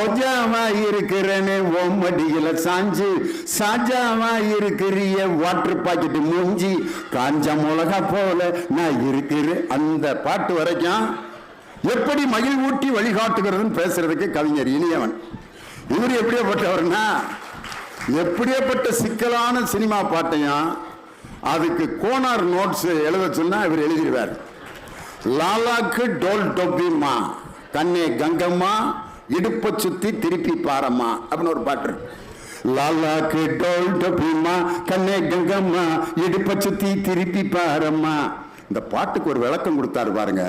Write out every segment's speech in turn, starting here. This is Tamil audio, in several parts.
ரோஜாவா இருக்கிறேன்னு ஓமடியில சாஞ்சு சாஜாவா இருக்கிறிய வாட்டர் பாக்கெட் மூஞ்சி காஞ்ச மிளகா போல நான் இருக்கிறேன். அந்த பாட்டு வரைக்கும் எப்படி மகிழ்வூட்டி வழிகாட்டுகிறதுன்னு பேசுறதுக்கு கவிஞர் இனியவன். இவர் எப்படியாப்பட்டவர்னா எப்படியாப்பட்ட சிக்கலான சினிமா பாட்டையும் அதுக்கு கோனார் நோட்ஸ் எழுத சொன்னா இவர் எழுதிடுவார். லாலாக்கு டோல் டொப்பிமா கண்ணே கங்கம்மா இடுப்பை சுத்தி திருப்பி பாரம்மா அப்படின்னு ஒரு பாட்டு இருக்கு. லாலாக்கு டோல் டொப்பிம்மா கண்ணே கங்கம்மா இடுப்பை சுத்தி திருப்பி பாரம்மா. இந்த பாட்டுக்கு ஒரு விளக்கம் கொடுத்தாரு பாருங்க.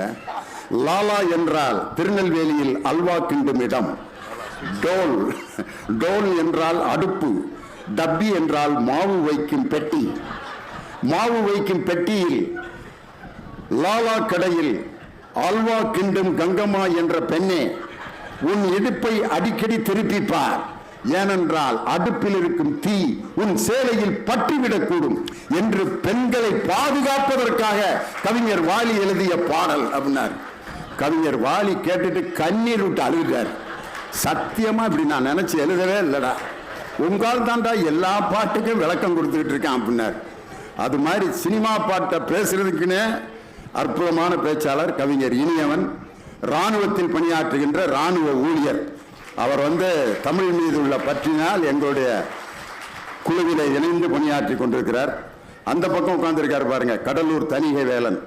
லாலா என்றால் திருநெல்வேலியில் அல்வா கிண்டும் இடம். டோல் டோல் என்றால் அடுப்பு. டப்பி என்றால் மாவு வைக்கும் பெட்டி. மாவு வைக்கும் பெட்டியில் லாலா கடையில் ஆல்வா கிண்டும் கங்கம்மா என்ற பெண்ணே. உன் இடுப்பை அடிக்கடி திருப்பிப்பார் ஏனென்றால் அடுப்பில் இருக்கும் தீ உன் சேலையில் பற்றிவிடக்கூடும் என்று பெண்களை பாதுகாப்பதற்காக கவிஞர் வாலி எழுதிய பாடல் அப்படின்னார். கவிஞர் வாலி கேட்டுட்டு கண்ணீர் விட்டு அழுகிறார். சத்தியமா இப்படி நான் நினைச்சு எழுதவே இல்லடா. உங்கால் தாண்டா எல்லா பாட்டுக்கும் விளக்கம் கொடுத்துக்கிட்டு இருக்கேன் அப்படின்னார். அது மாதிரி சினிமா பாட்டை பேசுறதுக்குன்னே அற்புதமான பேச்சாளர் கவிஞர் இனியவன். இராணுவத்தில் பணியாற்றுகின்ற இராணுவ ஊழியர். அவர் வந்து தமிழ் மீது உள்ள பற்றினால் எங்களுடைய குழுவிலே இணைந்து பணியாற்றி கொண்டிருக்கிறார். அந்த பக்கம் உட்கார்ந்துருக்கார் பாருங்க கடலூர் தனிகை வேலன்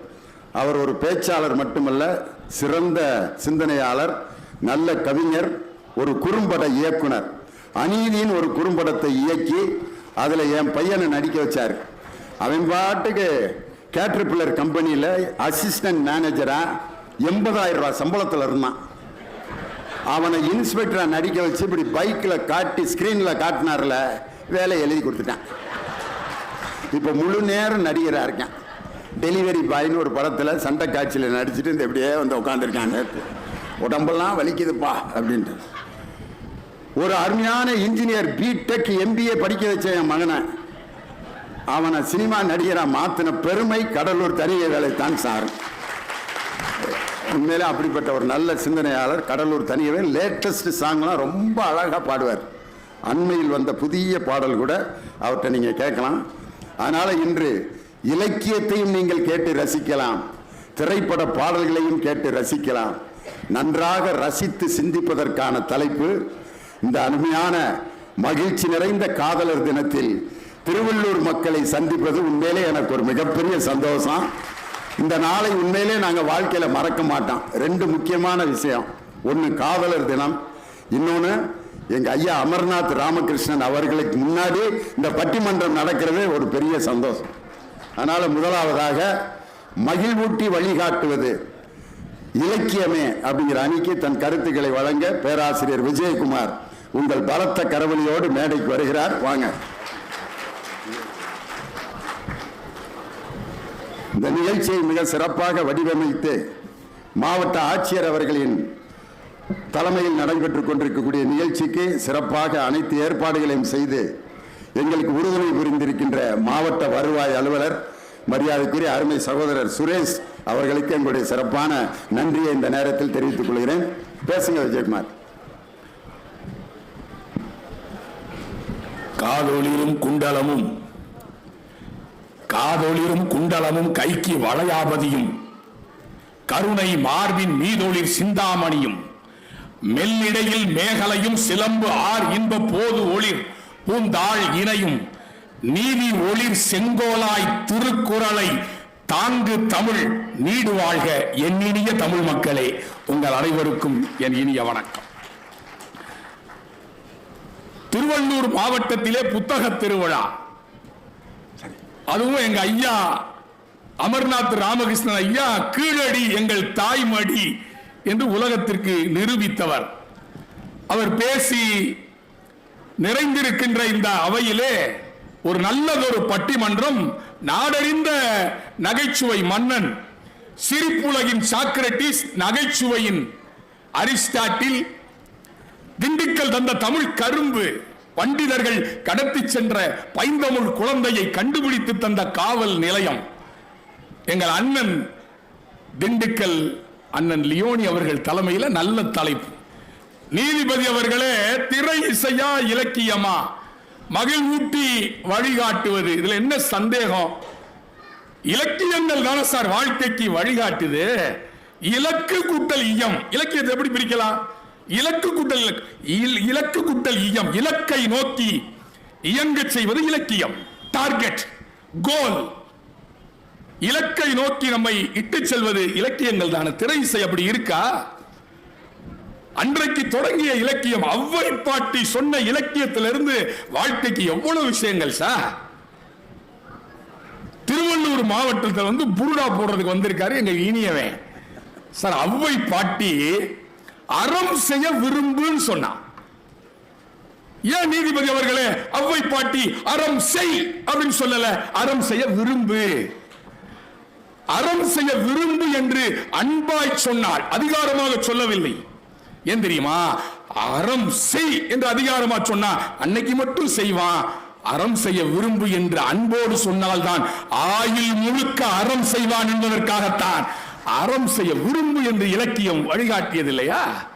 அவர் ஒரு பேச்சாளர் மட்டுமல்ல சிறந்த சிந்தனையாளர் நல்ல கவிஞர் ஒரு குறும்பட இயக்குனர். அநீதியின் ஒரு குறும்படத்தை இயக்கி அதில் என் பையனை நடிக்க வச்சார். அவன் பாட்டுக்கு கேட்டர்பில்லர் கம்பெனியில் அசிஸ்டன்ட் மேனேஜராக எண்பதாயிரம் ரூபாய் சம்பளத்தில் இருந்தான். அவனை இன்ஸ்பெக்டராக நடிக்க வச்சு இப்படி பைக்கில் காட்டி ஸ்க்ரீனில் காட்டினார்ல வேலை எழுதி கொடுத்துட்டான். இப்போ முழு நேரம் நடிகராக இருக்கேன். டெலிவரி பாய்னு ஒரு படத்தில் சண்டை காட்சியில் நடிச்சுட்டு இந்த இப்படியே வந்து உட்காந்துருக்காங்க உடம்பெல்லாம் வலிக்குதுப்பா அப்படின்ட்டு. ஒரு அருமையான இன்ஜினியர் பிடெக் எம்பிஏ படிக்க வச்ச என் மகனை. அவனை சினிமா நடிகராக மாற்றின பெருமை கடலூர் தனிய தான் சார். உண்மையிலே அப்படிப்பட்ட ஒரு நல்ல சிந்தனையாளர் கடலூர் தனியவே. லேட்டஸ்ட் சாங்லாம் ரொம்ப அழகாக பாடுவார். அண்மையில் வந்த புதிய பாடல் கூட அவர்கிட்ட நீங்கள் கேட்கலாம். அதனால் இன்று இலக்கியத்தையும் நீங்கள் கேட்டு ரசிக்கலாம். திரைப்பட பாடல்களையும் கேட்டு ரசிக்கலாம். நன்றாக ரசித்து சிந்திப்பதற்கான தலைப்பு இந்த அருமையான மகிழ்ச்சி நிறைந்த காதலர் தினத்தில் திருவள்ளூர் மக்களை சந்திப்பது உண்மையிலே எனக்கு ஒரு மிகப்பெரிய சந்தோஷம். இந்த நாளை உண்மையிலே நாங்கள் வாழ்க்கையில் மறக்க மாட்டோம். ரெண்டு முக்கியமான விஷயம். ஒன்று காவலர் தினம். இன்னொன்று எங்கள் ஐயா அமர்நாத் ராமகிருஷ்ணன் அவர்களுக்கு முன்னாடி இந்த பட்டிமன்றம் நடக்கிறதே ஒரு பெரிய சந்தோஷம். அதனால் முதலாவதாக மகிழ்வூட்டி வழிகாட்டுவது இலக்கியமே அப்படிங்கிற அணிக்கு தன் கருத்துக்களை வழங்க பேராசிரியர் விஜயகுமார் உங்கள் பலத்த கரவலியோடு மேடைக்கு வருகிறார். வாங்க. இந்த நிகழ்ச்சியை மிக சிறப்பாக வடிவமைத்து மாவட்ட ஆட்சியர் அவர்களின் தலைமையில் நடைபெற்றுக் கொண்டிருக்கக்கூடிய நிகழ்ச்சிக்கு சிறப்பாக அனைத்து ஏற்பாடுகளையும் செய்து எங்களுக்கு உறுதுணை புரிந்திருக்கின்ற மாவட்ட வருவாய் அலுவலர் மரியாதைக்குரிய அருமை சகோதரர் சுரேஷ் அவர்களுக்கு எங்களுடைய சிறப்பான நன்றியை இந்த நேரத்தில் தெரிவித்துக் கொள்கிறேன். பேசுங்க விஜயகுமார். காதொலியும் குண்டலமும் காதொளிரும் குண்டலமும் கைக்கு வளையாபதியும். கருணை மார்பின் மீதொளிர் சிந்தாமணியும். மெல்லிடையில் மேகலையும் சிலம்பு ஆர் இன்ப போது ஒளிர் பூந்தாள் இணையும். நீதி ஒளிர் செங்கோலாய் திருக்குறளை தாங்கு தமிழ் நீடு வாழ்க என் இனிய தமிழ் மக்களே. உங்கள் அனைவருக்கும் என் இனிய வணக்கம். திருவள்ளூர் மாவட்டத்திலே புத்தக திருவிழா. அதுவும் எங்க ஐயா அமர்நாத் ராமகிருஷ்ணன் ஐயா கீழடி எங்கள் தாய்மடி என்று உலகத்திற்கு நிரூபித்தவர். அவர் பேசி நிறைந்திருக்கின்ற இந்த அவையிலே ஒரு நல்லதொரு பட்டிமன்றம் நாடறிந்த நகைச்சுவை மன்னன் சிரிப்புலகின் சாக்ரட்டிஸ் நகைச்சுவையின் அரிஸ்டாட்டில் திண்டுக்கல் தந்த தமிழ் கரும்பு பண்டிதர்கள் கடத்தி சென்ற பைந்தமிழ் குழந்தையை கண்டுபிடித்து தந்த காவல் நிலையம். எங்கள் அண்ணன் திண்டுக்கல் அண்ணன் லியோனி அவர்கள் தலைமையில் நல்ல தலைப்பு. நீதிபதி அவர்களே திரை இசையா இலக்கியமா? மகிழ்வூட்டி வழிகாட்டுவது. இதுல என்ன சந்தேகம்? இலக்கியங்கள் தானே சார் வாழ்க்கைக்கு வழிகாட்டுது. இலக்கு கூட்டல் இயம். இலக்கியத்தை எப்படி பிரிக்கலாம்? இலக்கு கூட்டல் இலக்கு. இல்- இலக்கு கூட்டல் இயம். இலக்கை நோக்கி இயங்க செய்வது இலக்கியம். டார்கெட் கோல் இலக்கை நோக்கி நம்மை இட்டு செல்வது இலக்கியங்கள் தான. திரை இசை அப்படி இருக்கா? அன்றைக்கு தொடங்கிய இலக்கியம் அவ்வை பாட்டி சொன்ன இலக்கியத்திலிருந்து வாழ்க்கைக்கு எவ்வளவு விஷயங்கள் சார் திருவள்ளூர் மாவட்டத்தில் வந்து புருடா போடுறதுக்கு வந்திருக்காரு எங்க இனியவன். சார் அவ்வை பாட்டி அறம் செய்ய விரும்புன்னு சொன்னான் ஏன் நீதிபதி அவர்களே அவ்வை பாட்டி அறம் செய் அப்படின்னு சொல்லல. அறம் செய்ய விரும்பு. அறம் செய்ய விரும்பு என்று அன்பாய் சொன்னாள் அதிகாரமாக சொல்லவில்லை. ஏன் தெரியுமா? அறம் செய் என்று அதிகாரமா சொன்னா அன்னைக்கு மட்டும் செய்வான். அறம் செய்ய விரும்பு என்று அன்போடு சொன்னால்தான் ஆயில் முழுக்க அறம் செய்வான் என்பதற்காகத்தான். அறம் செய்ய விரும்பு என்று இலக்கியம் வழிகாட்டியது இல்லையா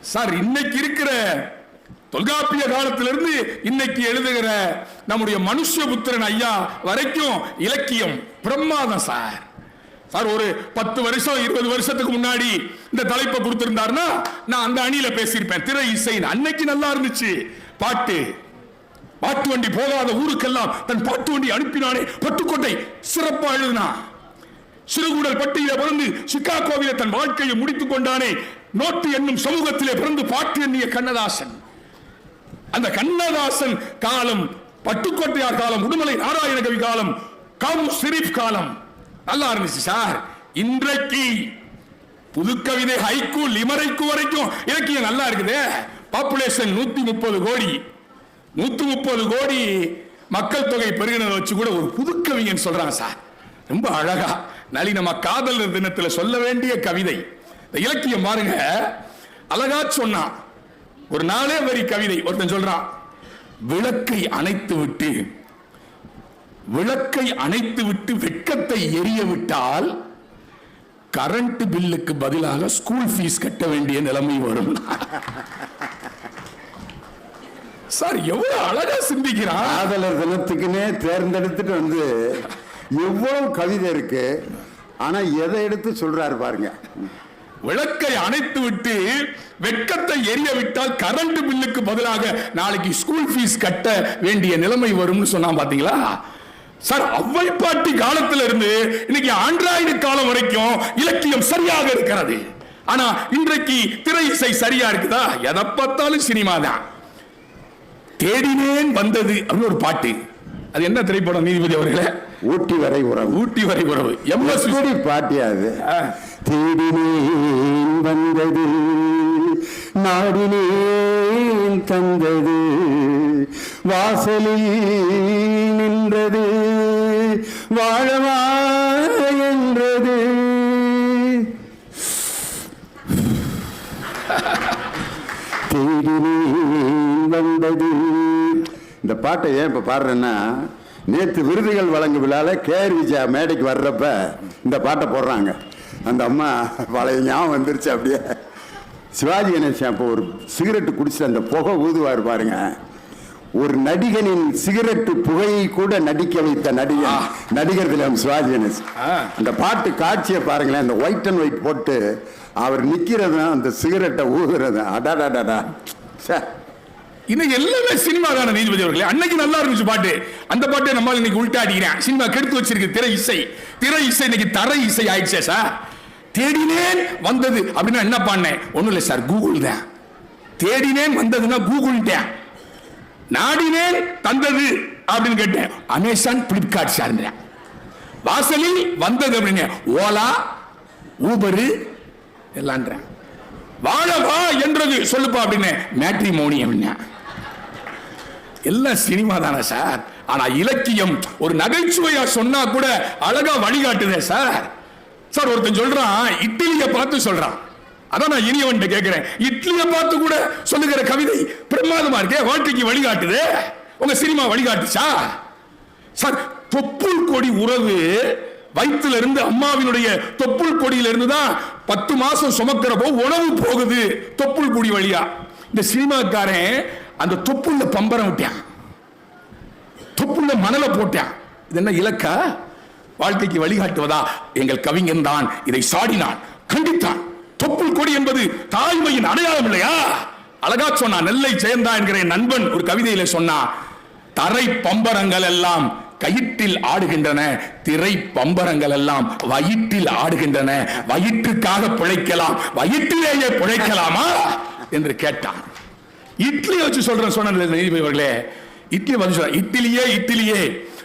சார் இன்னைக்கு இருக்கிற தொல்காப்பிய காலத்திலிருந்து இன்னைக்கு எழுதுகிற நம்முடைய மனுஷபுத்திரன் ஐயா வரைக்கும் இலக்கியம் பிரம்மாதம் சார். சார் ஒரு பத்து வருஷம் இருபது வருஷத்துக்கு முன்னாடி இந்த தலைப்பை கொடுத்திருந்தாருன்னா நான் அந்த அணியில பேசியிருப்பேன். திரை இசை அன்னைக்கு நல்லா இருந்துச்சு. பாட்டு. பாட்டு வண்டி போகாத ஊருக்கெல்லாம் தன் பாட்டு வண்டி அனுப்பினானே. பட்டுக்கோட்டை சிறப்பா எழுதினான் சிறுகுடல் பட்டியில பிறந்து சிக்காகோவில தன் வாழ்க்கையை முடித்துக் கொண்டானே நோட்டு என்னும் சமூகத்திலே பிறந்து பாட்டு எண்ணிய கண்ணதாசன். அந்த கண்ணதாசன் காலம் பட்டுக்கோட்டையார் காலம் உடுமலை நாராயண கவி காலம் காமு ஷெரீப் காலம். நல்லா இருந்துச்சு சார். இன்றைக்கு புது கவிதை ஹைக்கு லிமரைக்கு வரைக்கும் இலக்கியம் நல்லா இருக்குதே. பாப்புலேஷன் நூத்தி முப்பது கோடி. நூத்தி முப்பது கோடி மக்கள் தொகை பெருகினதை வச்சு கூட ஒரு புதுக்கவிஞன் சொல்றான் சார். ரொம்ப அழகா நளி நம்ம காதலர் தினத்துல சொல்ல வேண்டிய கவிதை. இந்த இலக்கியம் பாருங்க. அழகா சொன்னான் ஒரு நாளே வரி கவிதை. ஒருத்தன் சொல்றான் விளக்கை அணைத்து விட்டு விளக்கை அணைத்து விட்டு வெட்கத்தை எரிய விட்டால் கரண்ட் பில்லுக்கு பதிலாக ஸ்கூல் ஃபீஸ் கட்ட வேண்டிய நிலைமை வரும். சார் எவ்வளவு அழகா சிந்திக்கிறான். காதலர் தினத்துக்குன்னே தேர்ந்தெடுத்துட்டு வந்து எவ்வளவு கவிதை இருக்கு ஆனா எதை எடுத்து சொல்றாரு பாருங்க. விளக்கை அணைத்து விட்டு வெட்கத்தை எரிய விட்டால் கரண்ட் பில்லுக்கு பதிலாக நாளைக்கு ஸ்கூல் ஃபீஸ் கட்ட வேண்டிய நிலைமை வரும்னு சொன்னா பாத்தீங்களா? சார் அவ்வை பாட்டி காலத்துல இருந்து இன்னைக்கு ஆண்ட்ராய்டு காலம் வரைக்கும் இலக்கியம் சரியாக இருக்கிறது. ஆனா இன்றைக்கு திரை இசை சரியா இருக்குதா? எதை பார்த்தாலும் சினிமா தான். தேடினேன் வந்தது அப்படின்னு ஒரு பாட்டு. அது என்ன திரைப்படம் நீதிபதி அவர்களே? ஊட்டி வரை உறவு. ஊட்டி வரை உறவு. எம்எஸ் எப்படி பாட்டியா அது? தேடினேன் வந்தது நாடினேன் தந்தது வாசலில் நின்றது வாழவா என்றது. தேடினேன் வந்தது. இந்த பாட்டை ஏன் இப்ப பாடுறேன்னா நேத்து விருதுகள் வழங்கும் விழால கேஆர் விஜயா மேடைக்கு வர்றப்ப இந்த பாட்டை போடுறாங்க. அந்த அம்மா பழைய ஞாபகம் வந்துருச்சு அப்படியே. சிவாஜி கணேசன் அப்போ ஒரு சிகரெட் குடிச்சிட்டு அந்த புகை ஊதுவார் பாருங்க. ஒரு நடிகனின் சிகரெட்டு புகையை கூட நடிக்க வைத்த நடிகர் நடிகர் திலம் சிவாஜி கணேசன். அந்த பாட்டு காட்சியை பாருங்களேன் அந்த ஒயிட் அண்ட் ஒயிட் போட்டு அவர் நிக்கிறதும் அந்த சிகரெட்டை ஊதுறதும் அடாடாடாடா. சே இன்னைக்கு எல்லாமே சினிமா தானே நீதிபதி அவர்களே? அன்னைக்கு நல்லா இருந்துச்சு பாட்டு. அந்த பாட்டை நம்மால் இன்னைக்கு உள்டா அடிக்கிறேன். சினிமா கெடுத்து வச்சிருக்கு திரை இசை. திரை இசை இன்னைக்கு தரை இசை ஆயிடுச்சே சார் தேடினேன் வந்தது. அப்படின்னா என்ன பண்ணேன்? ஒண்ணும் இல்லை சார் கூகுள் தான். தேடினேன் வந்ததுன்னா கூகுள்ட்டேன் நாடினேன் தந்தது அப்படின்னு கேட்டேன். அமேசான் பிளிப்கார்ட் சார்ந்தேன் வாசலில் வந்தது அப்படின்னு. ஓலா ஊபரு எல்லாம் வாழவா என்றது. சொல்லுப்பா அப்படின்னு. மேட்ரி மோனி அப்படின்னா எல்லாம் சினிமா தானே சார். ஆனா இலக்கியம் ஒரு நகைச்சுவையா சொன்னா கூட அழகா வழிகாட்டுதே சார். சார் ஒருத்தன் சொல்றான் இட்லிய பார்த்து சொல்றான். அதான் நான் இனியவன் கேட்கிறேன் இட்லிய பார்த்து கூட சொல்லுகிற கவிதை பிரமாதமா இருக்கே வாழ்க்கைக்கு வழிகாட்டுதே. உங்க சினிமா வழிகாட்டுச்சா? சார் தொப்புள் கொடி உறவு வயிற்றுல இருந்து அம்மாவினுடைய தொப்புள் கொடியில இருந்து தான் பத்து மாசம் சுமக்கிறப்போ உணவு போகுது தொப்புள் கொடி வழியா. இந்த சினிமாக்காரன் அந்த தொப்புள்ள பம்பரம் விட்டான். தொப்புள்ள மணலை போட்டான். இது என்ன இலக்கா? வாழ்க்கைக்கு வழிகாட்டுவதா? எங்கள் கவிஞன் தான் இதை சாடினான் கண்டித்தான். தொப்புள் கொடி என்பது தாய்மையின் அடையாளம் இல்லையா? அழகா சொன்னா நெல்லை சேர்ந்தா என்கிற நண்பன் ஒரு கவிதையில சொன்னா தரை பம்பரங்கள் எல்லாம் கயிற்றில் ஆடுகின்றன திரை பம்பரங்கள் எல்லாம் வயிற்றில் ஆடுகின்றன வயிற்றுக்காக பிழைக்கலாம் வயிற்றிலேயே பிழைக்கலாமா? என்று கேட்டான். இட்லி வச்சு சொல்றேன் சொன்ன நீதிபதி இட்லி வந்து சொல்ற இட்லியே இட்லியே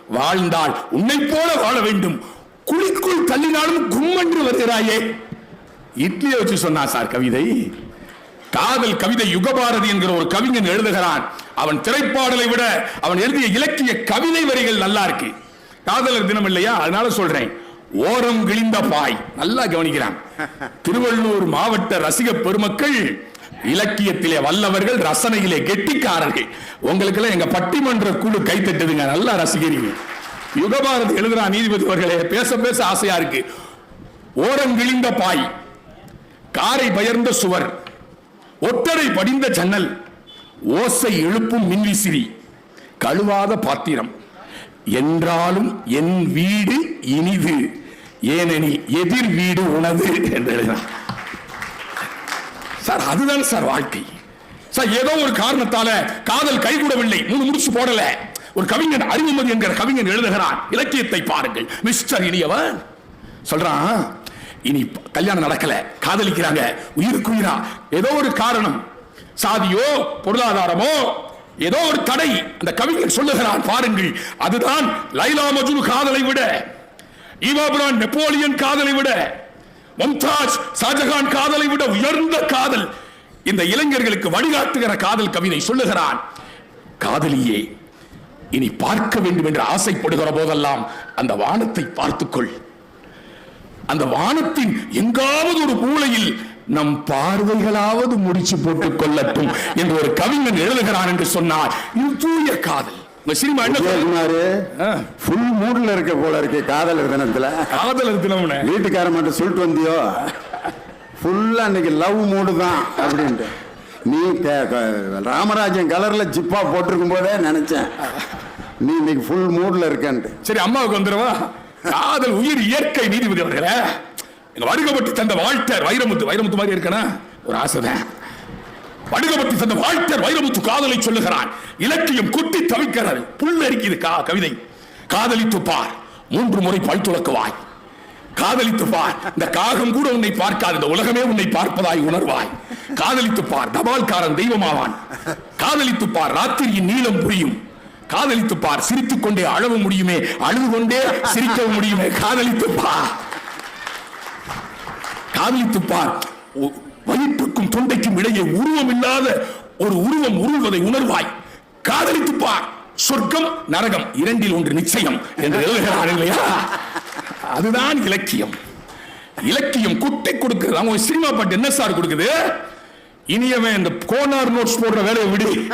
வாழ்ந்தால் உன்னை போல வாழ வேண்டும். குழிக்குள் தள்ளினாலும் கும்மன்று வருகிறாயே. இட்லியை வச்சு சொன்னா சார் கவிதை காதல் கவிதை யுகபாரதி என்கிற ஒரு கவிஞன் எழுதுகிறான். அவன் திரைப்பாடலை விட அவன் எழுதிய இலக்கிய கவிதை வரிகள் நல்லா இருக்கு. காதலர் தினம் இல்லையா? அதனால சொல்றேன் ஓரம் கிழிந்த பாய். நல்லா கவனிக்கிறான். திருவள்ளூர் மாவட்ட ரசிக பெருமக்கள் இலக்கியத்திலே வல்லவர்கள் ரசனையிலே கெட்டிக்காரர்கள். உங்களுக்கு எங்க பட்டிமன்ற குழு கைத்தட்டுதுங்க நல்லா ரசிக்கிறீங்க. யுகபாரதி எழுதுறான் நீதிபதி அவர்களே பேச பேச ஆசையா இருக்கு. ஓரம் கிழிந்த பாய் காரை பயர்ந்த சுவர் ஒட்டடை படிந்த ஜன்னல் ஓசை எழுப்பும் மின்விசிறி கழுவாத பாத்திரம். என்றாலும் என் வீடு இனிது ஏனெனி எதிர் வீடு உனது என்று எழுதினார் சார் அதுதான் சார் வாழ்க்கை. சார் ஏதோ ஒரு காரணத்தால காதல் கைகூடவில்லை மூணு முடிச்சு போடல. ஒரு கவிஞன் அறிவுமதி என்கிற கவிஞன் எழுதுகிறான். இலக்கியத்தை பாருங்கள். மிஸ்டர் இனியவன். சொல்றான் இனி கல்யாணம் நடக்கல. காதலிக்கிறாங்க. உயிருக்கு உயிரா ஏதோ ஒரு காரணம். சாதியோ பொருளாதாரமோ ஏதோ ஒரு தடை. அந்த கவிஞர் சொல்லுகிறான் பாருங்கள். அதுதான் லைலா மஜ்னு காதலை விட ஈவாபுரான் நெப்போலியன் காதலை விட மும்தாஜ் ஷாஜகான் காதலை விட உயர்ந்த காதல். இந்த இளைஞர்களுக்கு வழிகாட்டுகிற காதல் கவிதை சொல்லுகிறான். காதலியே இனி பார்க்க வேண்டும் என்று ஆசைப்படுகிற போதெல்லாம் அந்த வானத்தை பார்த்துக்கொள். அந்த வானத்தின் எங்காவது ஒரு மூலையில் நம் பார்வைகளாவது முடிச்சு போட்டுக் கொள்ளட்டும் என்று ஒரு கவிஞன் எழுதுகிறான் என்று சொன்னார் இது தூய காதல். ஃபுல் மூட்ல இருக்க போல இருக்கு காதலர் தினத்துல காதலர் தினம்னு வீட்டுக்கார மட்டும் சொல்லிட்டு வந்தியோ? ஃபுல்லா இன்னைக்கு லவ் மூடு தான் அப்படின்ட்டு. நீ ராமராஜன் கலர்ல ஜிப்பா போட்டிருக்கும் போதே நினைச்சேன். நீ இன்னைக்கு ஃபுல் மூட்ல இருக்கன்ட்டு. சரி அம்மாவுக்கு வந்துருவா காதல் உயிர் இயற்கை நீதிபதி அவர்களே. எங்க வடுகப்பட்டு தந்த வாழ்த்தர் வைரமுத்து வைரமுத்து மாதிரி இருக்கனா? ஒரு ஆசைதான் வடுகப்பட்டு சென்ற வாழ்த்தர் வைரமுத்து காதலை சொல்லுகிறான் இலக்கியம் குட்டி தவிக்கிறது. புல்லரிக்குது கா கவிதை. காதலித்து பார். மூன்று முறை பல் துளக்குவாய். காதலித்து பார். இந்த காகம் கூட உன்னை பார்க்காது. இந்த உலகமே உன்னை பார்ப்பதாய் உணர்வாய். காதலித்து பார். தபால்காரன் தெய்வமாவான். காதலித்து பார். ராத்திரியின் நீளம் புரியும். காதலித்து பார். சிரித்துக் கொண்டே அழவு முடியுமே. அழுது கொண்டே சிரிக்கவும் முடியுமே. காதலித்து பார். காதலித்து பார். வயிற்றுக்கும் தொண்டைக்கும் இடையே உருவம் இல்லாத ஒரு உருவம் உருள்வதை உணர்வாய். காதலித்து பார் சொர்க்கம் நரகம் இரண்டில் ஒன்று நிச்சயம் என்று எழுதுகிறார் இல்லையா அதுதான் இலக்கியம். இலக்கியம் குட்டி கொடுக்கிறது. அவங்க சினிமா பாட்டு என்ன சார் கொடுக்குது? இனியவன் இந்த கோனார் நோட்ஸ் போடுற வேலையை விடு.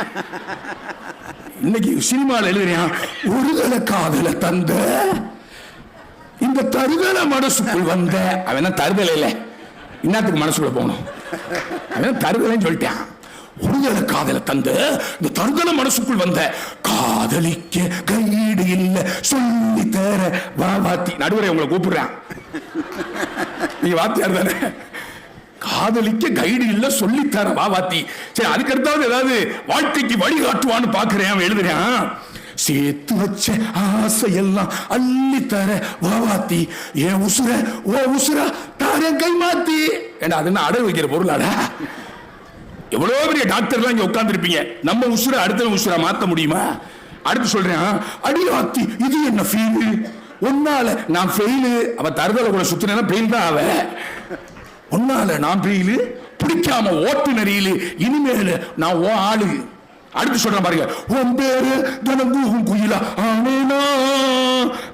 இன்னைக்கு சினிமாவில் எழுதுறியான் ஒருதல காதல தந்த இந்த தருதல மனசுக்குள் வந்த. அவன் தருதல இல்லை. இன்னத்துக்கு மனசுக்குள்ள போகணும். தருதலைன்னு சொல்லிட்டேன். ஒருதல காதல தந்த இந்த தருதல மனசுக்குள் வந்த காதலிக்க கையீடு இல்ல சொல்லி தர வா வாத்தி நடுவரை உங்களை கூப்பிடுறேன். நீ வாத்தியார் தானே? காதலிக்க கைடு இல்ல சொல்லித்தர வா வாத்தி சரி அதுக்கடுத்தாவது ஏதாவது வாழ்க்கைக்கு வழிகாட்டுவான்னு பாக்குறேன் எழுதுறேன். சேர்த்து வச்ச ஆசையெல்லாம் அள்ளி தர வா வாத்தி. என் உசுர ஓ உசுர தாரன் கை மாத்தி. ஏன்னா அது என்ன அடகு வைக்கிற பொருளாடா? எவ்வளவு பெரிய டாக்டர்லாம் இங்க உட்காந்துருப்பீங்க நம்ம உசுர அடுத்த உசுர மாத்த முடியுமா? அடுத்து சொல்றேன் அடி ஆத்தி இது என்ன ஃபீல் உன்னால நான் ஃபெயிலு அவ தருதல கூட சுத்தினா ஃபெயில் தான் அவ. உன்னால நான் ஃபெயிலு பிடிக்காம ஓட்டு நெறியில இனிமேல் நான் ஓ ஆளு. அடுத்து சொல்றேன் பாருங்க. உன் பேரு தினந்தூகும் குயிலா. ஆனேனா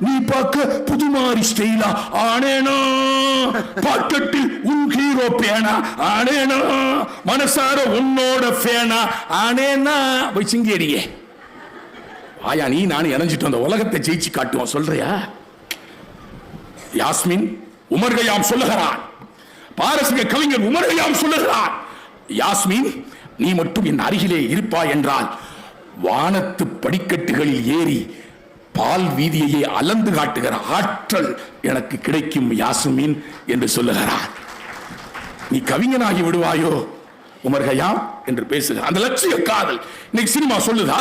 நீ பார்க்க புதுமாரி ஸ்டைலா. ஆனேனா பாக்கெட்டில் உன் ஹீரோ பேனா. ஆனேனா மனசார உன்னோட ஃபேனா. ஆனேனா போய் சிங்கேடியே ஆயா நீ நானும் இணைஞ்சிட்டு அந்த உலகத்தை ஜெயிச்சு காட்டுவோம். சொல்றியா? யாஸ்மின் உமர்கயாம் சொல்லுகிறான். பாரசீக கவிஞர் உமர்கயாம் சொல்லுகிறான். யாஸ்மின் நீ மட்டும் என் அருகிலே இருப்பாய் என்றால் வானத்து படிக்கட்டுகளில் ஏறி பால் வீதியையே அலந்து காட்டுகிற ஆற்றல் எனக்கு கிடைக்கும் யாசுமீன் என்று சொல்லுகிறார். நீ கவிஞனாகி விடுவாயோ? உமர்கயாம் என்று பேசுகிறார். அந்த லட்சிய காதல் இன்னைக்கு சினிமா சொல்லுதா?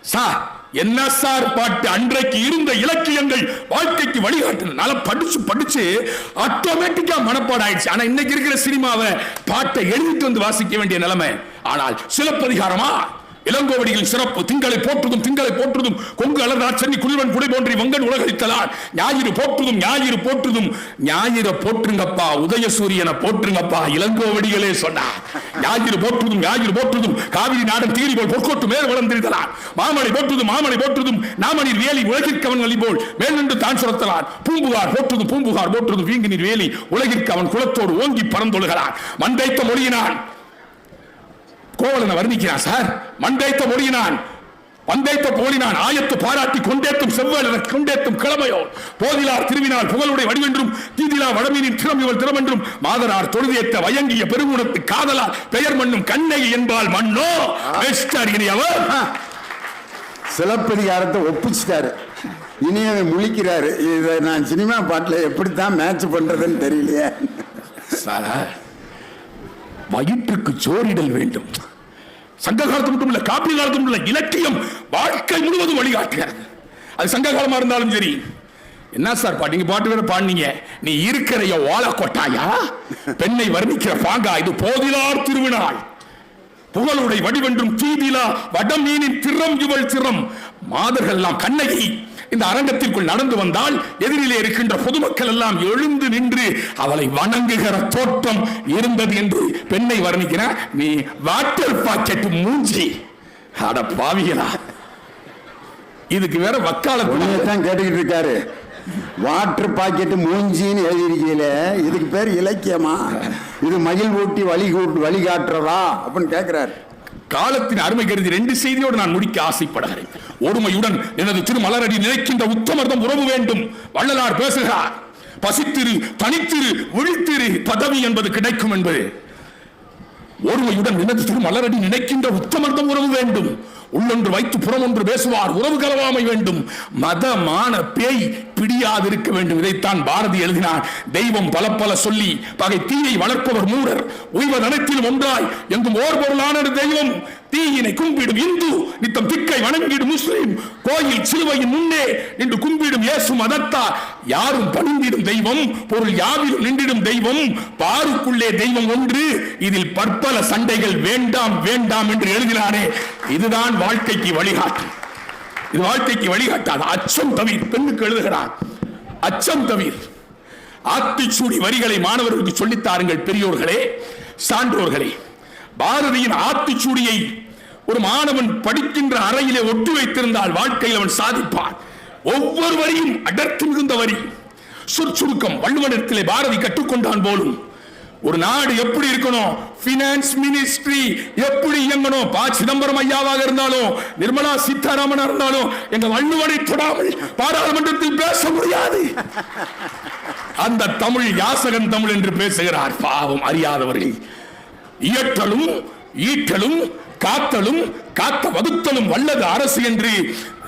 சார் என்ன சார் பாட்டு அன்றைக்கு இருந்த இலக்கியங்கள் வாழ்க்கைக்கு வழிகாட்டுன படிச்சு படிச்சு ஆட்டோமேட்டிக்கா மனப்பாடம் ஆயிடுச்சு ஆனா இன்னைக்கு இருக்கிற சினிமாவை பாட்டை எழுதிட்டு வந்து வாசிக்க வேண்டிய நிலைமை. ஆனால் சிலப்பதிகாரமா? இளங்கோவடிகள் சிறப்பு திங்களை போற்றுதும் திங்களை போற்றுதும். கொங்கு அலர்நாட் சென்னி குளிவன் குடை போன்றி வங்கன் உலகழித்தலார் ஞாயிறு போற்றுதும் ஞாயிறு போற்றுதும். ஞாயிறு போற்றுங்கப்பா உதயசூரியனை போற்றுங்கப்பா இளங்கோவடிகளே சொன்னார். ஞாயிறு போற்றுதும் ஞாயிறு போற்றுதும். காவிரி நாடன் தீரி போல் பொற்கோட்டு மேல் வளர்ந்திருந்தலார் மாமலை போற்றுதும் மாமலை போற்றுதும். நாமணி வேலி உலகிற்கு அவன் வழி போல் மேல் நின்று தான் சுரத்தலார். பூம்புகார் போற்றுதும் பூம்புகார் போற்றுதும். வீங்கு நீர் வேலி உலகிற்கு அவன் குலத்தோடு ஓங்கி பறந்தொழுகிறான் மண்டைத்த மொழியினான் கோவலனை வர்ணிக்கிறான் சார். மண்டைத்த மொழியினான் வந்தைத்த போலினான் ஆயத்து பாராட்டி கொண்டேத்தும் செவ்வாய் கொண்டேத்தும் கிழமையோ போதிலார் திருவினால் புகழுடைய வடிவென்றும் தீதிலா வடமீனின் திறம் இவள் திறமென்றும் மாதரார் தொழுதேத்த வயங்கிய பெருங்குணத்து காதலார் பெயர் மண்ணும் கண்ணகி என்பால் மண்ணோ இனியவர். சிலப்பதிகாரத்தை ஒப்பிச்சிட்டாரு. இனி முழிக்கிறாரு. இதை நான் சினிமா பாட்டில் எப்படித்தான் மேட்ச் பண்றதுன்னு தெரியலையே. சார் வயிற்றுக்கு சோறிடல் வேண்டும். சங்க காலத்து மட்டும் இல்ல காப்பிய காலத்து மட்டும் இல்ல இலக்கியம் வாழ்க்கை முழுவதும் வழிகாட்டுகிறது. அது சங்க காலமா இருந்தாலும் சரி. என்ன சார் பாட்டு நீங்க பாட்டு வேற பாடுனீங்க. நீ இருக்கிறைய ஓலை கொட்டாயா பெண்ணை வர்ணிக்கிற பாங்கா? இது போதிலார் திருவிழாள். புகழுடை வடிவென்றும் தீதிலா வடமீனின் திறம் இவள் திறம். மாதர்கள் எல்லாம் கண்ணகி இந்த அரங்கத்திற்குள் நடந்து வந்தால் எதிரிலே இருக்கின்ற பொதுமக்கள் எல்லாம் எழுந்து நின்று அவளை வணங்குகிற தோற்றம் இருந்தது என்று பெண்ணை வர்ணிக்கிறார் நீ வாட்டர் பாக்கெட் மூஞ்சி. அட பாவிகளா. இதுக்கு வேற வக்காலத்து தான் கேட்டுக்கிட்டு இருக்காரு. வாட்டர் பாக்கெட் மூஞ்சின்னு எழுதியிருக்கீல இதுக்கு பேர் இலக்கியமா? இது மகிழ் ஊட்டி வழி கூட்டு வழிகாட்டுறதா? அப்படின்னு கேட்கிறாரு காலத்தின் அருமை கருதி ரெண்டு செய்தியோடு நான் முடிக்க ஆசைப்படுகிறேன். ஒருமையுடன் எனது திருமலரடி நினைக்கின்ற உத்தமர்தம் உறவு வேண்டும். வள்ளலார் பேசுகிறார். பசித்திரு தனித்திரு விழித்திரு பதவி என்பது கிடைக்கும் என்பது. ஒருமையுடன் எனது திருமலரடி நினைக்கின்ற உத்தமர்தம் உறவு வேண்டும். உள்ளொன்று வைத்து புறம் ஒன்று பேசுவார். உறவு கலவாமை வேண்டும். மதமான பேய் பிடியாதிருக்க வேண்டும். இதைத்தான் பாரதி எழுதினார். தெய்வம் பல பல சொல்லி பகை தீயை வளர்ப்பவர் மூடர் உய்வதனத்திலும் ஒன்றாய். எங்கும் ஓர் பொருளான தெய்வம். தீயினை கும்பிடும் இந்து நித்தம் திக்கை வணங்கிடும் முஸ்லிம் கோயில் சிலுவையின் முன்னே நின்று கும்பிடும் இயேசு மதத்தார் யாரும் பணிந்திடும் தெய்வம் பொருள் யாவிலும் நின்றிடும் தெய்வம் பாருக்குள்ளே தெய்வம் ஒன்று இதில் பற்பல சண்டைகள் வேண்டாம் வேண்டாம் என்று எழுதினாரே இதுதான் வாழ்க்கைக்கு வழிகாட்டு. இது வாழ்க்கைக்கு வழிகாட்டாது. அச்சம் தவிர் பெண்ணுக்கு எழுதுகிறார். அச்சம் தவிர். ஆத்திச்சூடி வரிகளை மாணவர்களுக்கு சொல்லித் தாருங்கள் பெரியோர்களே சான்றோர்களே. பாரதியின் ஆத்திச்சூடியை ஒரு மாணவன் படிக்கின்ற அறையிலே ஒட்டி வைத்திருந்தால் வாழ்க்கையில் அவன் சாதிப்பான். ஒவ்வொரு வரியும் அடர்த்தி மிகுந்த வரி. சொற்சுருக்கம் வள்ளுவனிடத்திலே பாரதி கற்றுக்கொண்டான் போலும். ஒரு நாடு எப்படி இருக்கணும்? பினான்ஸ் மினிஸ்ட்ரி எப்படி இயங்கணும்? ப. சிதம்பரம் ஐயாவாக இருந்தாலும் நிர்மலா சீதாராமனா இருந்தாலும் எங்க வள்ளுவனை தொடாமல் பாராளுமன்றத்தில் பேச முடியாது. அந்த தமிழ் யாசகன் தமிழ் என்று பேசுகிறார் பாவம் அறியாதவர்கள். இயற்றலும் ஈட்டலும் காத்தலும் காத்த வகுத்தலும் வல்லது அரசு என்று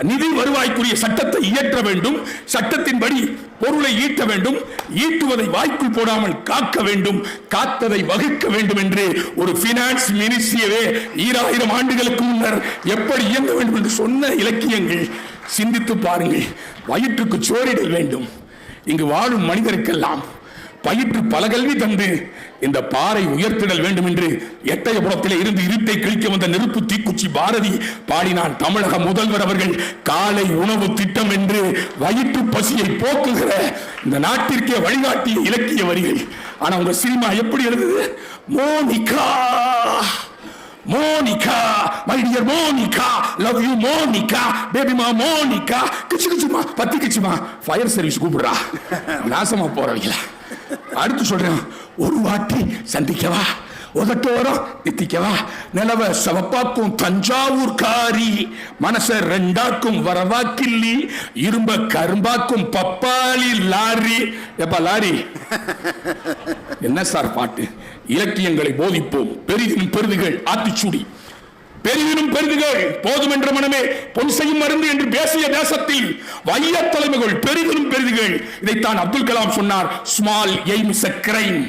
நிதி வருவாய்க்குரிய சட்டத்தை இயற்ற வேண்டும். சட்டத்தின்படி பொருளை ஈட்ட வேண்டும். ஈட்டுவதை வாய்க்குள் போடாமல் காக்க வேண்டும். காத்ததை வகுக்க வேண்டும் என்று ஒரு பினான்ஸ் மினிஸ்ட்ரியவே ஈராயிரம் ஆண்டுகளுக்கு முன்னர் எப்படி இயங்க வேண்டும் என்று சொன்ன இலக்கியங்கள் சிந்தித்து பாருங்கள். வயிற்றுக்கு சோறிடல் வேண்டும். இங்கு வாழும் மனிதருக்கெல்லாம் பயிற்று பல கல்வி தந்து இந்த பாறை உயர்த்திடல் வேண்டும் என்று எட்டயபுரத்திலே இருந்து இருட்டை கிழிக்க வந்த நெருப்பு தீக்குச்சி பாரதி பாடினான் தமிழக முதல்வர் அவர்கள் காலை உணவு திட்டம் என்று வயிற்று பசியை போக்குகிற இந்த நாட்டிற்கே வழிகாட்டிய இலக்கிய வரிகள். ஆனா உங்க சினிமா எப்படி இருந்தது Monica Monica my dear Monica love you Monica பேபிமா Monica. கிச்சு கிச்சுமா பத்தி கிச்சுமா. ஃபயர் சர்வீஸ் கூப்பிடுறா. நாசமா போறவங்களா? அடுத்து சொல்றேன் ஒரு வாட்டி சந்திக்கவா? உதட்டோரம் நித்திக்கவா? நிலவ சவப்பாக்கும் தஞ்சாவூர் காரி மனச ரெண்டாக்கும் வரவா கிள்ளி இரும்ப கரும்பாக்கும் பப்பாளி லாரி. எப்பா லாரி? என்ன சார் பாட்டு? இலக்கியங்களை போதிப்போம் பெரிதும் பெருதுகள் ஆத்திச்சூடி. பெரிதினும் பெருதுகள் போதும் என்ற மனமே பொன் செய்யும் மருந்து என்று பேசிய தேசத்தில் வைய தலைமைகள் பெரிதினும் பெருதுகள் இதைத்தான் அப்துல் கலாம் சொன்னார் small aim is a crime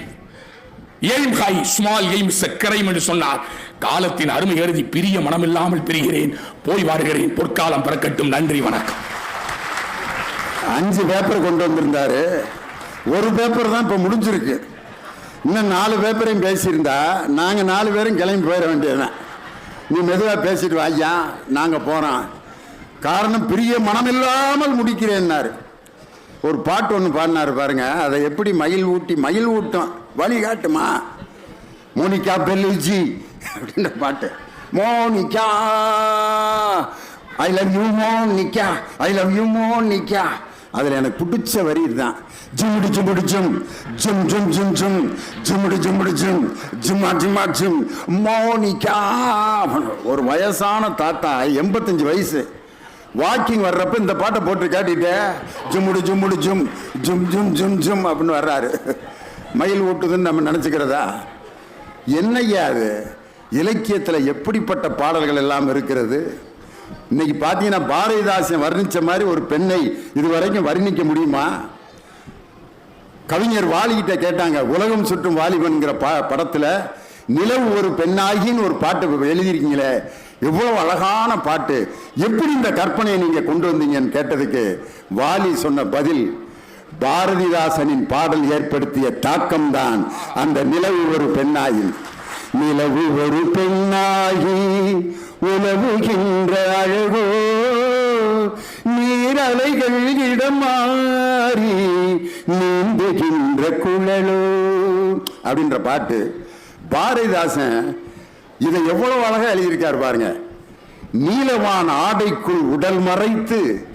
aim high small aim is a crime என்று சொன்னார். காலத்தின் அருமை கருதி பிரிய மனமில்லாமல் பிரிகிறேன். போய் வாருகிறேன் பொற்காலம் பிறக்கட்டும். நன்றி வணக்கம். அஞ்சு பேப்பர் கொண்டு வந்திருந்தாரு. ஒரு பேப்பர் தான் இப்போ முடிஞ்சிருக்கு. இன்னும் நாலு பேப்பரையும் பேசியிருந்தா நாங்கள் நாலு பேரும் கிளம்பி போயிட வேண்டியதுதான். நீ மெதுவாக பேசிட்டு வாய்யா நாங்கள் போகிறோம் காரணம் பிரிய மனமில்லாமல் முடிக்கிறேன்னாரு. ஒரு பாட்டு ஒன்று பாடினாரு பாருங்க. அதை எப்படி மயில் ஊட்டி மயில் ஊட்டும்? வழி காட்டுமா? Monica Bellucci. அப்படின்ற பாட்டு. Monica I love you Monica. I love you Monica. அதில் எனக்கு பிடிச்ச வரி இதுதான். ஜிம்முடி ஜிம்முடி ஜிம் ஜிம். ஜிம் ஜிம் ஜிம் ஜிம்முடி ஜிம்முடி ஜிம் ஜிம்மா ஜிம்மா ஜிம். மோனிகா ஒரு வயசான தாத்தா எண்பத்தஞ்சு வயசு. வாக்கிங் வர்றப்ப இந்த பாட்டை போட்டு காட்டிட்டே ஜிம்முடு ஜிம்முடி ஜிம். ஜிம் ஜிம் ஜிம் ஜிம் அப்படின்னு வர்றாரு. மயில் ஓட்டுதுன்னு நம்ம நினச்சிக்கிறதா? என்னய்யா அது? இலக்கியத்தில் எப்படிப்பட்ட பாடல்கள் எல்லாம் இருக்கிறது? இன்னைக்கு பார்த்தீங்கன்னா பாரதிதாசன் வர்ணித்த மாதிரி ஒரு பெண்ணை இதுவரைக்கும் வர்ணிக்க முடியுமா? கவிஞர் வாலிகிட்ட கேட்டாங்க உலகம் சுற்றும் வாலிபன்கிற பா படத்தில் நிலவு ஒரு பெண்ணாகின்னு ஒரு பாட்டு எழுதியிருக்கீங்களே எவ்வளவு அழகான பாட்டு. எப்படி இந்த கற்பனையை நீங்கள் கொண்டு வந்தீங்கன்னு கேட்டதுக்கு வாலி சொன்ன பதில் பாரதிதாசனின் பாடல் ஏற்படுத்திய தாக்கம்தான் அந்த நிலவு ஒரு பெண்ணாயின் நிலவு ஒரு பெண்ணாகி உலவுகின்ற அழகோ நீரலைகள் இடம் மாறி நீந்துகின்ற குழலோ. அப்படின்ற பாட்டு. பாரதிதாசன் இதை எவ்வளவு அழகா எழுதியிருக்கார் பாருங்க. நீலவான் ஆடைக்குள் உடல் மறைத்து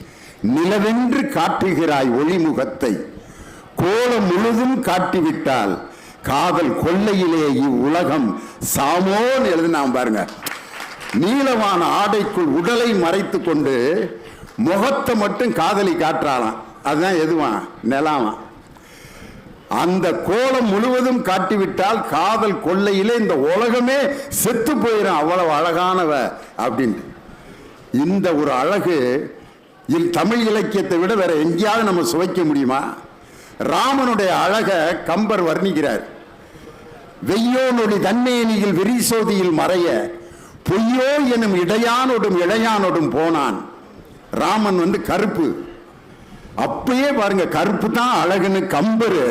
நிலவென்று காட்டுகிறாய் ஒளிமுகத்தை. கோலம் முழுதும் காட்டிவிட்டால் காதல் கொள்ளையிலே இவ்வுலகம். சாமோன்னு எழுதினான் பாருங்க. நீலவான ஆடைக்குள் உடலை மறைத்து கொண்டு முகத்தை மட்டும் காதலி காட்டுறாளாம். அதுதான் எதுவான் நிலாவான் அந்த கோலம் முழுவதும் காட்டிவிட்டால் காதல் கொள்ளையிலே இந்த உலகமே செத்து போயிடும் அவ்வளவு அழகானவ அப்படின்ட்டு. இந்த ஒரு அழகு இல் தமிழ் இலக்கியத்தை விட வேற எங்கேயாவது நம்ம சுவைக்க முடியுமா? ராமனுடைய அழக கம்பர் வர்ணிக்கிறார். வெய்யோனொடி தன்மேனியில் விரிசோதியில் மறைய பொய்யோ எனும் இடையானோடும் இளையானோடும் போனான். ராமன் வந்து கருப்பு. அப்பயே பாருங்க கருப்பு தான் அழகுன்னு கம்பரு.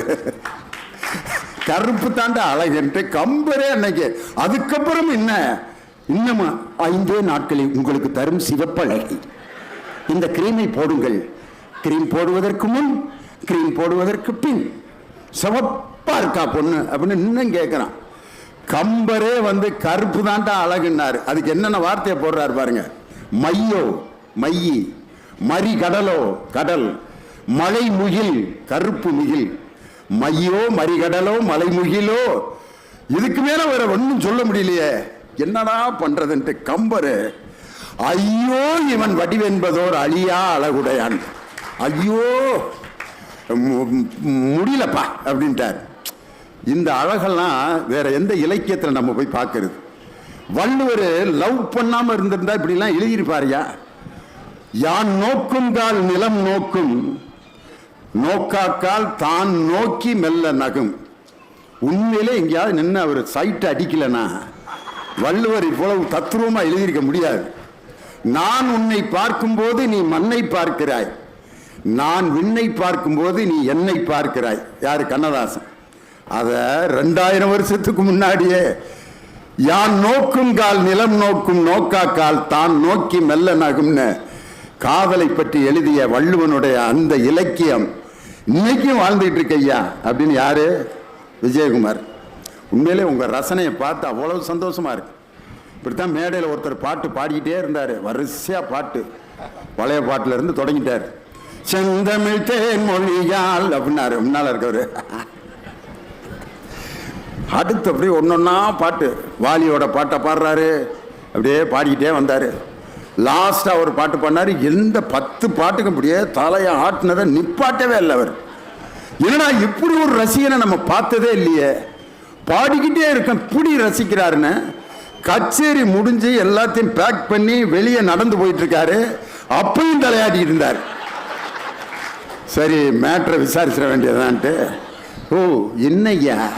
கருப்பு தாண்டா அழகுன்ட்டு கம்பரே அன்னைக்கு. அதுக்கப்புறம் என்ன? இன்னமும் ஐந்தே நாட்களில் உங்களுக்கு தரும் சிவப்பழகி. இந்த கிரீமை போடுங்கள். கிரீம் போடுவதற்கு முன் கிரீம் போடுவதற்கு பின். சிவப்பு இருக்கா பொண்ணு அப்படின்னு இன்னும் கேட்குறான் கம்பரே வந்து கருப்பு தான்டா அழகுன்னாரு. அதுக்கு என்னென்ன வார்த்தையை போடுறாரு பாருங்க. மையோ மையி மரி கடலோ கடல் மலை முகில் கருப்பு முகில். மையோ மறிகடலோ மலை முகிலோ இதுக்கு மேல வேற ஒன்றும் சொல்ல முடியலையே. என்னடா பண்றதுன்ட்டு கம்பரு. ஐயோ இவன் வடிவென்பதோர் அழியா அழகுடையான். ஐயோ முடியலப்பா அப்படின்ட்டார். இந்த அழகெல்லாம் வேற எந்த இலக்கியத்தில் நம்ம போய் பார்க்கறது? வள்ளுவர் லவ் பண்ணாம இருந்திருந்தா இப்படிலாம் எழுதியிருப்பாருயா? யான் நோக்கும் கால் நிலம் நோக்கும் நோக்காக்கால் தான் நோக்கி மெல்ல நகும். உண்மையிலே எங்கேயாவது நின்று அவர் சைட்டு அடிக்கலனா வள்ளுவர் இவ்வளவு தத்ரூபமாக எழுதியிருக்க முடியாது. நான் உன்னை பார்க்கும்போது நீ மண்ணை பார்க்கிறாய். நான் விண்ணை பார்க்கும்போது நீ என்னை பார்க்கிறாய். யார் கண்ணதாசன்? அதை ரெண்டாயிரம் வருஷத்துக்கு முன்னாடியே யான் நோக்கும் கால் நிலம் நோக்கும் நோக்காக்கால் தான் நோக்கி மெல்ல நகும்னு காதலை பற்றி எழுதிய வள்ளுவனுடைய அந்த இலக்கியம் இன்னைக்கும் வாழ்ந்துகிட்டு இருக்கு ஐயா அப்படின்னு யாரு? விஜயகுமார். உண்மையிலே உங்கள் ரசனையை பார்த்து அவ்வளவு சந்தோஷமா இருக்கு. இப்படித்தான் மேடையில் ஒருத்தர் பாட்டு பாடிக்கிட்டே இருந்தார் வரிசையாக பாட்டு. பழைய பாட்டிலிருந்து தொடங்கிட்டார். செந்தமிழ் தேன் மொழியால் அப்படின்னாரு முன்னால இருக்கவர். அடுத்து அப்படியே ஒன்றொன்னா பாட்டு. வாலியோட பாட்டை பாடுறாரு. அப்படியே பாடிக்கிட்டே வந்தார். லாஸ்ட்டாக ஒரு பாட்டு பாடினார். எந்த பத்து பாட்டுக்கும் அப்படியே தலையை ஆட்டினதை நிப்பாட்டவே இல்லை அவர். என்னடா இப்படி ஒரு ரசிகனை நம்ம பார்த்ததே இல்லையே. பாடிக்கிட்டே இருக்க பிடி ரசிக்கிறாருன்னு. கச்சேரி முடிஞ்சு எல்லாத்தையும் பேக் பண்ணி வெளியே நடந்து போயிட்டுருக்காரு. அப்பையும் தலையாடி இருந்தார். சரி மேட்ரை விசாரிச்சிட வேண்டியதான்ட்டு ஓ என்னய்யா?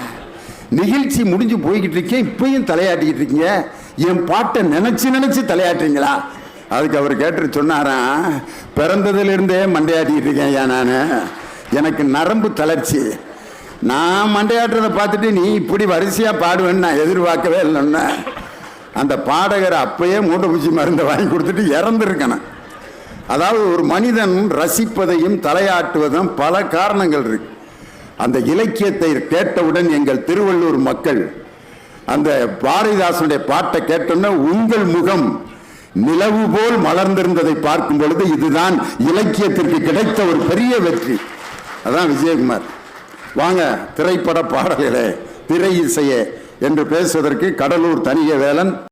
நிகழ்ச்சி முடிஞ்சு போய்கிட்டு இருக்கேன் இப்பயும் தலையாட்டிக்கிட்டு இருக்கீங்க என் பாட்டை நினைச்சு நினைச்சு தலையாட்டுறீங்களா? அதுக்கு அவர் கேட்டு சொன்னாராம் பிறந்ததிலிருந்தே மண்டையாட்டிக்கிட்டு இருக்கேன் ஐயா நான்? எனக்கு நரம்பு தளர்ச்சி. நான் மண்டையாட்டுறதை பார்த்துட்டு நீ இப்படி வரிசையாக பாடுவேன்னு நான் எதிர்பார்க்கவே இல்லைன்னு. அந்த பாடகர் அப்பயே மூட்டை பூச்சி மருந்தை வாங்கி கொடுத்துட்டு இறந்துருக்கணும். அதாவது ஒரு மனிதன் ரசிப்பதையும் தலையாட்டுவதும் பல காரணங்கள் இருக்கு. அந்த இலக்கியத்தை கேட்டவுடன் எங்கள் திருவள்ளூர் மக்கள் அந்த பாரதிதாசனுடைய பாட்டை கேட்டோம்னா உங்கள் முகம் நிலவு போல் மலர்ந்திருந்ததை பார்க்கும் பொழுது இதுதான் இலக்கியத்திற்கு கிடைத்த ஒரு பெரிய வெற்றி. அதான் விஜயகுமார். வாங்க திரைப்பட பாடல்களே திரை இசையே என்று பேசுவதற்கு கடலூர் தனிய வேலன்